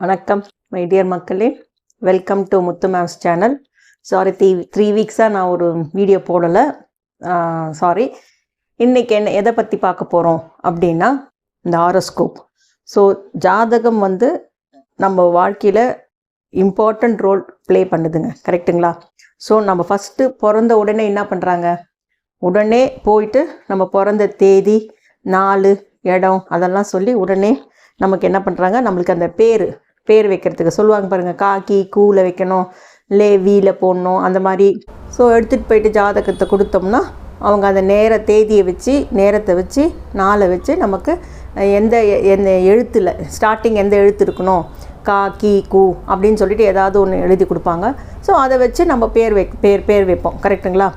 வணக்கம் my dear மக்களே. Welcome to Muthu mams channel sorry three three வீக்ஸாக நான் ஒரு வீடியோ போடலை. சாரி இன்றைக்கி என்ன எதை பற்றி பார்க்க போகிறோம் அப்படின்னா இந்த ஆரோஸ்கோப் ஸோ ஜாதகம் வந்து நம்ம வாழ்க்கையில் இம்பார்ட்டண்ட் ரோல் ப்ளே பண்ணுதுங்க. கரெக்ட்டுங்களா ஸோ நம்ம ஃபஸ்ட்டு பிறந்த உடனே என்ன பண்ணுறாங்க உடனே போயிட்டு நம்ம பிறந்த தேதி நாலு இடம் அதெல்லாம் சொல்லி உடனே நமக்கு என்ன பண்ணுறாங்க நம்மளுக்கு அந்த பேர் பேர் வைக்கிறதுக்கு சொல்லுவாங்க பாருங்கள் காக்கி கூவில் வைக்கணும் லே வீல போடணும் அந்த மாதிரி. ஸோ எடுத்துகிட்டு போயிட்டு ஜாதகத்தை கொடுத்தோம்னா அவங்க அந்த நேர தேதியை வச்சு நேரத்தை வச்சு நாளை வச்சு நமக்கு எந்த எந்த எழுத்தில் ஸ்டார்டிங் எந்த எழுத்து இருக்கணும் கா கி கு அப்படின்னு சொல்லிட்டு ஏதாவது ஒன்று எழுதி கொடுப்பாங்க. ஸோ அதை வச்சு நம்ம பேர் வை பேர் பேர் வைப்போம் கரெக்டுங்களா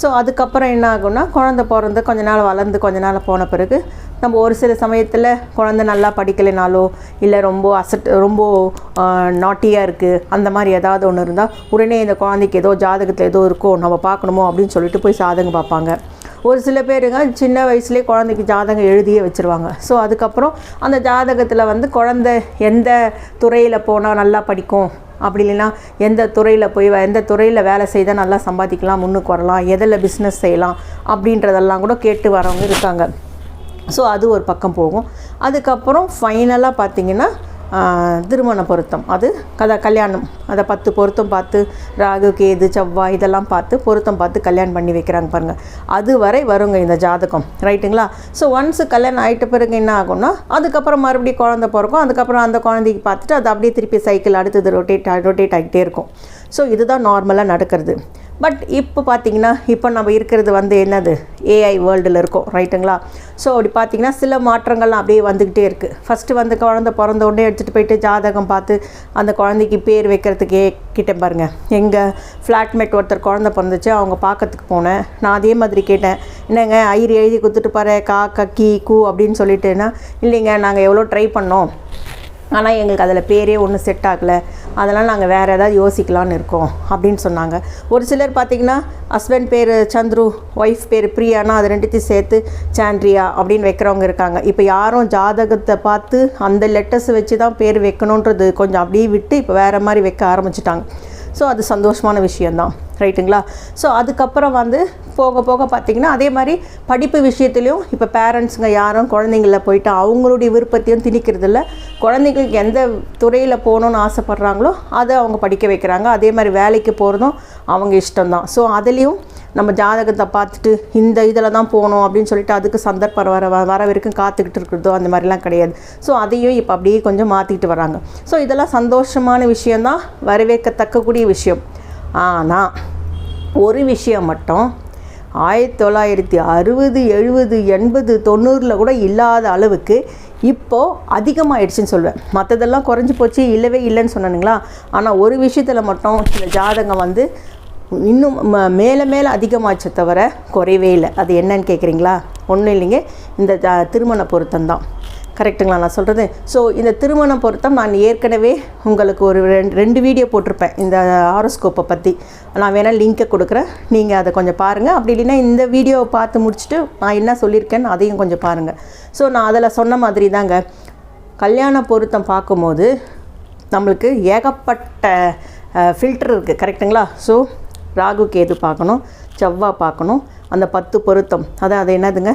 ஸோ அதுக்கப்புறம் என்ன ஆகும்னா குழந்த பிறந்து கொஞ்ச நாள் வளர்ந்து கொஞ்ச நாள் போன பிறகு நம்ம ஒரு சில சமயத்தில் குழந்த நல்லா படிக்கலைனாலோ இல்லை ரொம்ப அசட் ரொம்ப நாட்டியாக இருக்குது அந்த மாதிரி ஏதாவது ஒன்று இருந்தால் உடனே இந்த குழந்தைக்கு ஏதோ ஜாதகத்தில் ஏதோ இருக்கோ நம்ம பார்க்கணுமோ அப்படின்னு சொல்லிட்டு போய் சாதகம் பார்ப்பாங்க. ஒரு சில பேருங்க சின்ன வயசுலேயே குழந்தைக்கு ஜாதகம் எழுதியே வச்சுருவாங்க. ஸோ அதுக்கப்புறம் அந்த ஜாதகத்தில் வந்து குழந்த எந்த துறையில் போனால் நல்லா படிக்கும் அப்படி இல்லைன்னா எந்த துறையில் போய் எந்த துறையில் வேலை செய்தால் நல்லா சம்பாதிக்கலாம் முன்னுக்கு வரலாம் எதில் பிஸ்னஸ் செய்யலாம் அப்படின்றதெல்லாம் கூட கேட்டு வரவங்க இருக்காங்க. ஸோ அது ஒரு பக்கம் போகும். அதுக்கப்புறம் ஃபைனலாக பார்த்திங்கன்னா திருமண பொருத்தம். அது கதை கல்யாணம். அதை பத்து பொருத்தம் பார்த்து ராகு கேது செவ்வாய் இதெல்லாம் பார்த்து பொருத்தம் பார்த்து கல்யாணம் பண்ணி வைக்கிறாங்க பாருங்கள் அது வரை வருங்க இந்த ஜாதகம். ரைட்டுங்களா ஸோ ஒன்ஸு கல்யாணம் ஆகிட்ட பிறகு என்ன ஆகும்னா அதுக்கப்புறம் மறுபடியும் குழந்த பிறக்கும். அதுக்கப்புறம் அந்த குழந்தைக்கு பார்த்துட்டு அது அப்படியே திருப்பி சைக்கிள் அடுத்தது ரொட்டேட் ரொட்டேட் ஆகிட்டே இருக்கும். ஸோ இதுதான் நார்மலாக நடக்கிறது. பட் இப்போ பார்த்தீங்கன்னா இப்போ நம்ம இருக்கிறது வந்து என்னது? ஏஐ வேர்ல்டில் இருக்கும் ரைட்டுங்களா ஸோ அப்படி பார்த்தீங்கன்னா சில மாற்றங்கள்லாம் அப்படியே வந்துக்கிட்டே இருக்குது ஃபஸ்ட்டு வந்து குழந்த பிறந்த உடனே எடுத்துகிட்டு போயிட்டு ஜாதகம் பார்த்து அந்த குழந்தைக்கு பேர் வைக்கிறதுக்கே கிட்டே பாருங்கள் எங்கள் ஃப்ளாட்மேட் ஒருத்தர் குழந்த பிறந்துச்சு அவங்க பார்க்கறதுக்கு போனேன். நான் அதே மாதிரி கேட்டேன் என்னங்க ஐயர் எழுதி கொடுத்துட்டு பாரு கா கக்கி கூ அப்படின்னு சொல்லிட்டுன்னா இல்லைங்க நாங்கள் எவ்வளோ ட்ரை பண்ணோம். ஆனால் எங்களுக்கு அதில் பேரே ஒன்றும் செட் ஆகலை. அதனால் நாங்கள் வேறு ஏதாவது யோசிக்கலான்னு இருக்கோம் அப்படின்னு சொன்னாங்க. ஒரு சிலர் பார்த்திங்கன்னா ஹஸ்பண்ட் பேர் சந்துரு ஒய்ஃப் பேர் பிரியானா அது ரெண்டுத்தையும் சேர்த்து சாண்ட்ரியா அப்படின்னு வைக்கிறவங்க இருக்காங்க. இப்போ யாரும் ஜாதகத்தை பார்த்து அந்த லெட்டர்ஸ் வச்சு தான் பேர் வைக்கணுன்றது கொஞ்சம் அப்படியே விட்டு இப்போ வேறு மாதிரி வைக்க ஆரம்பிச்சிட்டாங்க. ஸோ அது சந்தோஷமான விஷயந்தான் ரைட்டுங்களா? ஸோ அதுக்கப்புறம் வந்து போக போக பார்த்திங்கன்னா அதே மாதிரி படிப்பு விஷயத்துலையும் இப்போ பேரண்ட்ஸுங்க யாரும் குழந்தைங்கள போயிட்டு அவங்களுடைய விருப்பத்தையும் திணிக்கிறதில்ல. குழந்தைங்களுக்கு எந்த துறையில் போகணுன்னு ஆசைப்பட்றாங்களோ அதை அவங்க படிக்க வைக்கிறாங்க. அதே மாதிரி வேலைக்கு போகிறதும் அவங்க இஷ்டம்தான். ஸோ அதுலேயும் நம்ம ஜாதகத்தை பார்த்துட்டு இந்த இதில் தான் போகணும் அப்படின்னு சொல்லிட்டு அதுக்கு சந்தர்ப்பம் வர வர வரைக்கும் காத்துக்கிட்டு இருக்கிறதோ அந்த மாதிரிலாம் கிடையாது. ஸோ அதையும் இப்போ அப்படியே கொஞ்சம் மாற்றிக்கிட்டு வராங்க ஸோ இதெல்லாம் சந்தோஷமான விஷயந்தான் வரவேற்கத்தக்கக்கூடிய விஷயம். ஆனால் ஒரு விஷயம் மட்டும். ஆயிரத்தி தொள்ளாயிரத்தி அறுபது எழுபது எண்பது தொண்ணூறில் கூட இல்லாத அளவுக்கு இப்போது அதிகமாகிடுச்சின்னு சொல்லுவேன் மற்றதெல்லாம் குறைஞ்சி போச்சு இல்லவே இல்லைன்னு சொன்னானுங்களா? ஆனால் ஒரு விஷயத்தில் மட்டும் இந்த ஜாதகம் வந்து இன்னும் மேலே மேலே அதிகமாச்சு தவிர குறைவே இல்லை. அது என்னன்னு கேட்குறீங்களா ஒன்றும் இல்லைங்க. இந்த ஜா திருமண பொருத்தம் தான் கரெக்டுங்களா நான் சொல்கிறது ஸோ இந்த திருமண பொருத்தம் நான் ஏற்கனவே உங்களுக்கு ஒரு ரெண்டு ரெண்டு வீடியோ போட்டிருப்பேன். இந்த ஆரோஸ்கோப்பை பற்றி நான் வேணால் லிங்க்கை கொடுக்குறேன். நீங்கள் அதை கொஞ்சம் பாருங்கள் அப்படி இல்லைன்னா இந்த வீடியோவை பார்த்து முடிச்சுட்டு நான் என்ன சொல்லியிருக்கேன்னு அதையும் கொஞ்சம் பாருங்கள் ஸோ நான் அதில் சொன்ன மாதிரி தாங்க கல்யாண பொருத்தம் பார்க்கும்போது நம்மளுக்கு ஏகப்பட்ட ஃபில்டர் இருக்குது கரெக்டுங்களா? ஸோ ராகு கேது பார்க்கணும். செவ்வாய் பார்க்கணும். அந்த பத்து பொருத்தம் அதான் அது என்னதுங்க?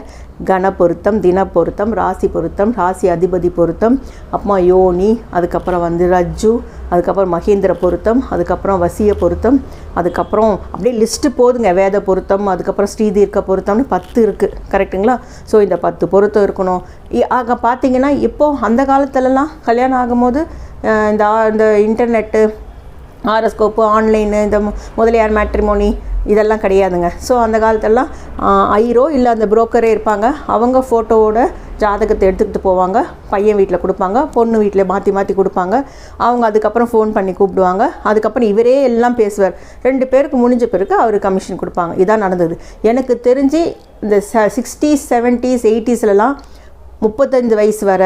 கன பொருத்தம் தின பொருத்தம் ராசி பொருத்தம் ராசி அதிபதி பொருத்தம் அப்புறமா யோனி அதுக்கப்புறம் வந்து ரஜ்ஜு அதுக்கப்புறம் மகேந்திர பொருத்தம் அதுக்கப்புறம் வசிய பொருத்தம் அதுக்கப்புறம் அப்படியே லிஸ்ட்டு போதுங்க. வேத பொருத்தம் அதுக்கப்புறம் ஸ்ரீதீர்க்க பொருத்தம்னு பத்து இருக்குது கரெக்டுங்களா ஸோ இந்த பத்து பொருத்தம் இருக்கணும். ஆக பார்த்தீங்கன்னா இப்போது அந்த காலத்துலலாம் கல்யாணம் ஆகும்போது இந்த இந்த இன்டர்நெட்டு ஆரோஸ்கோப்பு ஆன்லைனு இந்த முதலியார் மேட்ரிமோனி இதெல்லாம் கிடையாதுங்க. ஸோ அந்த காலத்தெல்லாம் ஐரோ இல்லை அந்த புரோக்கரே இருப்பாங்க. அவங்க ஃபோட்டோவோட ஜாதகத்தை எடுத்துக்கிட்டு போவாங்க. பையன் வீட்டில் கொடுப்பாங்க. பொண்ணு வீட்டில் மாற்றி மாற்றி கொடுப்பாங்க. அவங்க அதுக்கப்புறம் ஃபோன் பண்ணி கூப்பிடுவாங்க. அதுக்கப்புறம் இவரே எல்லாம் பேசுவார். ரெண்டு பேருக்கு முடிஞ்ச பிறகு அவர் கமிஷன் கொடுப்பாங்க. இதான் நடந்தது. எனக்கு தெரிஞ்சு இந்த ச சிக்ஸ்டீஸ் செவன்ட்டீஸ் எயிட்டிஸ்லலாம் முப்பத்தஞ்சு வயசு வர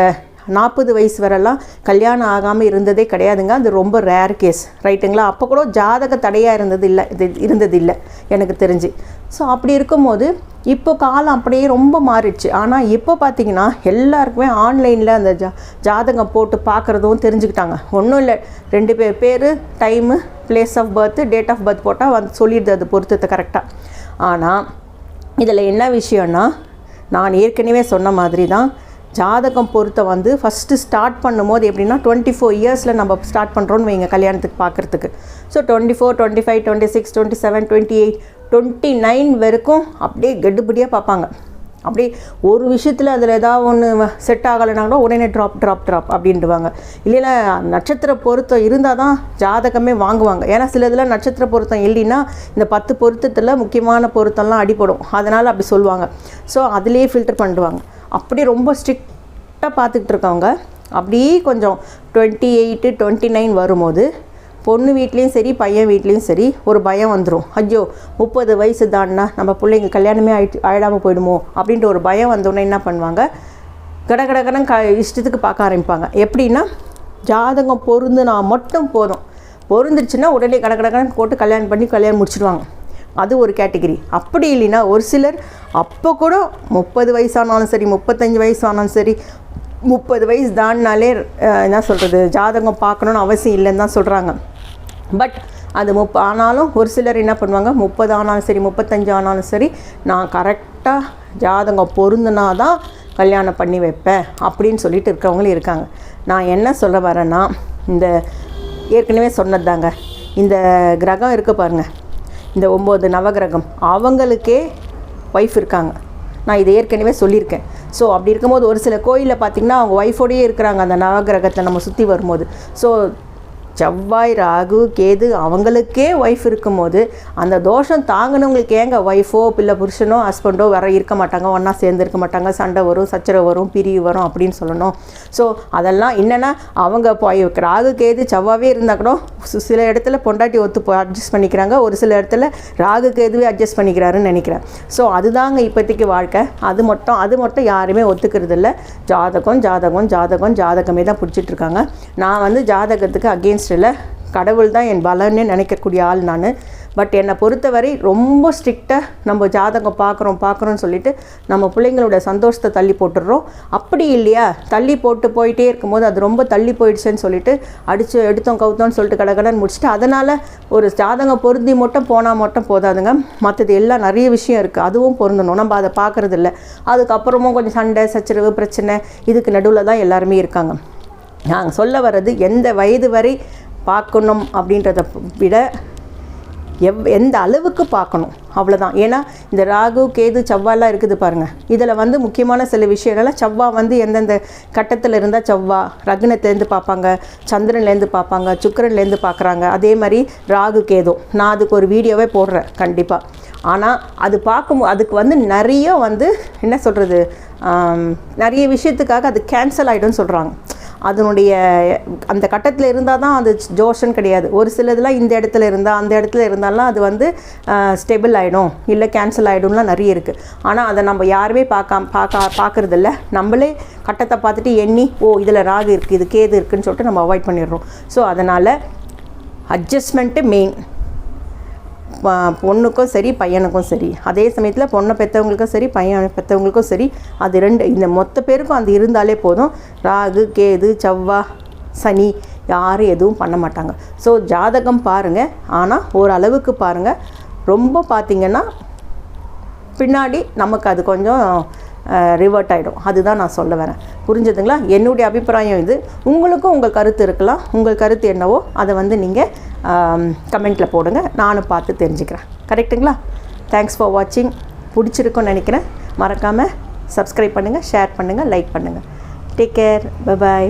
நாற்பது வயசு வரெல்லாம் கல்யாணம் ஆகாமல் இருந்ததே கிடையாதுங்க. அது ரொம்ப ரேர் கேஸ் ரைட்டுங்களா அப்போ கூட ஜாதக தடையாக இருந்தது இல்லை இது இருந்தது இல்லை எனக்கு தெரிஞ்சு. ஸோ அப்படி இருக்கும்போது இப்போ காலம் அப்படியே ரொம்ப மாறிடுச்சு. ஆனால் இப்போ பார்த்தீங்கன்னா எல்லாருக்குமே ஆன்லைனில் அந்த ஜா ஜாதகம் போட்டு பார்க்குறதும் தெரிஞ்சுக்கிட்டாங்க. ஒன்றும் இல்லை. ரெண்டு பேர் பேர் time place of birth date of birth போட்டால் வந்து சொல்லிடுது அது பொருத்தத்தை கரெக்டாக ஆனால் இதில் என்ன விஷயம்னா நான் ஏற்கனவே சொன்ன மாதிரி தான் ஜாதகம் பொறுத்த வந்து ஃபஸ்ட்டு ஸ்டார்ட் பண்ணும்போது எப்படின்னா டுவெண்ட்டி ஃபோர் இயர்ஸில் நம்ம ஸ்டார்ட் பண்ணுறோன்னு வைங்க கல்யாணத்துக்கு பார்க்குறதுக்கு so twenty four twenty five twenty six twenty seven twenty eight twenty nine வரைக்கும் அப்படியே கெடுபடியாக பார்ப்பாங்க. அப்படி ஒரு விஷயத்தில் அதில் ஏதாவது ஒன்று செட் ஆகலைனா கூட உடனே ட்ராப் ட்ராப் ட்ராப் அப்படின்ட்டுவாங்க இல்லைன்னா நட்சத்திர பொருத்தம் இருந்தால் தான் ஜாதகமே வாங்குவாங்க. ஏன்னா சில இதில் நட்சத்திர பொருத்தம் இல்லைன்னா இந்த பத்து பொருத்தத்தில் முக்கியமான பொருத்தம்லாம் அடிபடும். அதனால் அப்படி சொல்லுவாங்க. ஸோ அதுலேயே ஃபில்டர் பண்ணிடுவாங்க. அப்படி ரொம்ப ஸ்ட்ரிக்டாக பார்த்துக்கிட்டு இருக்கவங்க அப்படியே கொஞ்சம் டுவெண்ட்டி எயிட்டு டுவெண்ட்டி நைன் வரும்போது பொண்ணு வீட்லேயும் சரி பையன் வீட்லேயும் சரி ஒரு பயம் வந்துடும் ஐயோ முப்பது வயசு தான்னா நம்ம பிள்ளைங்க கல்யாணமே ஆயிட்டு ஆயிடாமல் போயிடுமோ அப்படின்ற ஒரு பயம் வந்தோடனே என்ன பண்ணுவாங்க? கட கடகடன் க இஷ்டத்துக்கு பார்க்க ஆரம்பிப்பாங்க. எப்படின்னா ஜாதகம் பொருந்துனா மட்டும் போதும். பொருந்துருச்சுன்னா உடனே கட போட்டு கல்யாணம் பண்ணி கல்யாணம் முடிச்சிடுவாங்க அது ஒரு கேட்டகிரி. அப்படி இல்லைன்னா ஒரு சிலர் அப்போ கூட முப்பது வயசானாலும் சரி முப்பத்தஞ்சு வயசானாலும் சரி முப்பது வயசு தாண்டினாலே என்ன சொல்கிறது ஜாதகம் பார்க்கணுன்னு அவசியம் இல்லைன்னு தான் சொல்கிறாங்க பட் அது முப்ப ஆனாலும் ஒரு சிலர் என்ன பண்ணுவாங்க முப்பது ஆனாலும் சரி முப்பத்தஞ்சு ஆனாலும் சரி நான் கரெக்டாக ஜாதகம் பொருந்துனா தான் கல்யாணம் பண்ணி வைப்பேன் அப்படின்னு சொல்லிட்டு இருக்கவங்களும் இருக்காங்க. நான் என்ன சொல்ல வரேன்னா இந்த ஏற்கனவே சொன்னது தாங்க. இந்த கிரகம் இருக்குது பாருங்கள் இந்த ஒம்பது நவகிரகம் அவங்களுக்கே ஒய்ஃப் இருக்காங்க. நான் இதை ஏற்கனவே சொல்லியிருக்கேன். ஸோ அப்படி இருக்கும்போது ஒரு சில கோயிலில் பார்த்திங்கன்னா அவங்க ஒய்ஃபோடையே இருக்கிறாங்க. அந்த நவகிரகத்தை நம்ம சுற்றி வரும்போது. ஸோ செவ்வாய் ராகு கேது அவங்களுக்கே ஒய்ஃப் இருக்கும்போது அந்த தோஷம் தாங்கினவங்களுக்கு ஏங்க ஒய்ஃபோ பிள்ளை புருஷனோ ஹஸ்பண்டோ வர இருக்க மாட்டாங்க. ஒன்றா சேர்ந்து இருக்க மாட்டாங்க. சண்டை வரும் சச்சரவு வரும் பிரிவு வரும் அப்படின்னு சொல்லணும். ஸோ அதெல்லாம் என்னென்னா அவங்க போய் ராகு கேது செவ்வாவே இருந்தால் கூட சு- சில இடத்துல பொண்டாட்டி ஒத்து போ அட்ஜஸ்ட் பண்ணிக்கிறாங்க. ஒரு சில இடத்துல ராகு கேதுவே அட்ஜஸ்ட் பண்ணிக்கிறாருன்னு நினைக்கிறேன். ஸோ அதுதாங்க இப்போதைக்கு வாழ்க்கை. அது மட்டும் அது மட்டும் யாருமே ஒத்துக்கிறது இல்லை. ஜாதகம் ஜாதகம் ஜாதகம் ஜாதகமே தான் பிடிச்சிட்டு இருக்காங்க. நான் வந்து ஜாதகத்துக்கு அகேன்ஸ்ட் இல்லை கடவுள் தான் என் பலன்னு நினைக்கக்கூடிய ஆள் நான். பட் என்னை பொறுத்தவரை ரொம்ப ஸ்ட்ரிக்டாக நம்ம ஜாதகம் பார்க்குறோம் பார்க்குறோன்னு சொல்லிட்டு நம்ம பிள்ளைங்களோட சந்தோஷத்தை தள்ளி போட்டுடுறோம். அப்படி இல்லையா? தள்ளி போட்டு போயிட்டே இருக்கும்போது அது ரொம்ப தள்ளி போயிடுச்சுன்னு சொல்லிட்டு அடித்து எடுத்தோம் கவுத்தோம்னு சொல்லிட்டு கடகடன்னு முடிச்சுட்டு அதனால் ஒரு ஜாதகம் பொருந்தி மட்டும் போனால் மட்டும் போதாதுங்க. மற்றது எல்லாம் நிறைய விஷயம் இருக்குது அதுவும் பொருந்தணும். நம்ம அதை பார்க்குறதில்ல அதுக்கப்புறமும் கொஞ்சம் சண்டை சச்சரவு பிரச்சனை இதுக்கு நடுவில் தான் எல்லாருமே இருக்காங்க. நாங்கள் சொல்ல வர்றது எந்த வயது வரை பார்க்கணும் அப்படின்றத விட எவ் எந்த அளவுக்கு பார்க்கணும்? அவ்வளோதான் ஏன்னா இந்த ராகு கேது செவ்வாலாம் இருக்குது பாருங்கள் இதில் வந்து முக்கியமான சில விஷயங்கள்லாம் செவ்வா வந்து எந்தெந்த கட்டத்தில் இருந்தால் செவ்வா ரகுனத்துலேருந்து பார்ப்பாங்க சந்திரன்லேருந்து பார்ப்பாங்க சுக்கரன்லேருந்து பார்க்குறாங்க. அதே மாதிரி ராகு கேது. நான் அதுக்கு ஒரு வீடியோவே போடுறேன் கண்டிப்பாக ஆனால் அது பார்க்கும் அதுக்கு வந்து நிறைய வந்து என்ன சொல்கிறது நிறைய விஷயத்துக்காக அது கேன்சல் ஆகிடும்னு சொல்கிறாங்க அதனுடைய அந்த கட்டத்தில் இருந்தால் தான் அது ஜோஷன் கிடையாது. ஒரு சிலதெல்லாம் இந்த இடத்துல இருந்தால் அந்த இடத்துல இருந்தாலும் அது வந்து ஸ்டெபிள் ஆகிடும் இல்லை கேன்சல் ஆகிடும்லாம் நிறைய இருக்குது ஆனால் அதை நம்ம யாருமே பார்க்காம பார்க்க பார்க்குறதில்ல. நம்மளே கட்டத்தை பார்த்துட்டு எண்ணி ஓ இதில் ராகு இருக்குது இது கேது இருக்குதுன்னு சொல்லிட்டு நம்ம அவாய்ட் பண்ணிடுறோம். ஸோ அதனால் அட்ஜஸ்ட்மெண்ட்டு மெயின் பொண்ணுக்கும் சரி பையனுக்கும் சரி. அதே சமயத்தில் பொண்ணை பெற்றவங்களுக்கும் சரி பையனை பெற்றவங்களுக்கும் சரி அது ரெண்டு இந்த மொத்த பேருக்கும் அது இருந்தாலே போதும். ராகு கேது செவ்வா சனி யாரும் எதுவும் பண்ண மாட்டாங்க. ஸோ ஜாதகம் பாருங்கள் ஆனால் ஓரளவுக்கு பாருங்கள் ரொம்ப பார்த்தீங்கன்னா பின்னாடி நமக்கு அது கொஞ்சம் ரிவர்ட் ஆகிடும் அதுதான் நான் சொல்ல வரேன். புரிஞ்சதுங்களா? என்னுடைய அபிப்பிராயம் இது. உங்களுக்கும் உங்கள் கருத்து இருக்கலாம். உங்கள் கருத்து என்னவோ அதை வந்து நீங்கள் கமெண்ட்டில் போடுங்க. நானும் பார்த்து தெரிஞ்சுக்கிறேன். கரெக்ட்டுங்களா? தேங்க்ஸ் ஃபார் வாட்சிங் பிடிச்சிருக்குன்னு நினைக்கிறேன். மறக்காமல் சப்ஸ்கிரைப் பண்ணுங்கள் ஷேர் பண்ணுங்கள் லைக் பண்ணுங்கள் டேக் கேர் பபாய்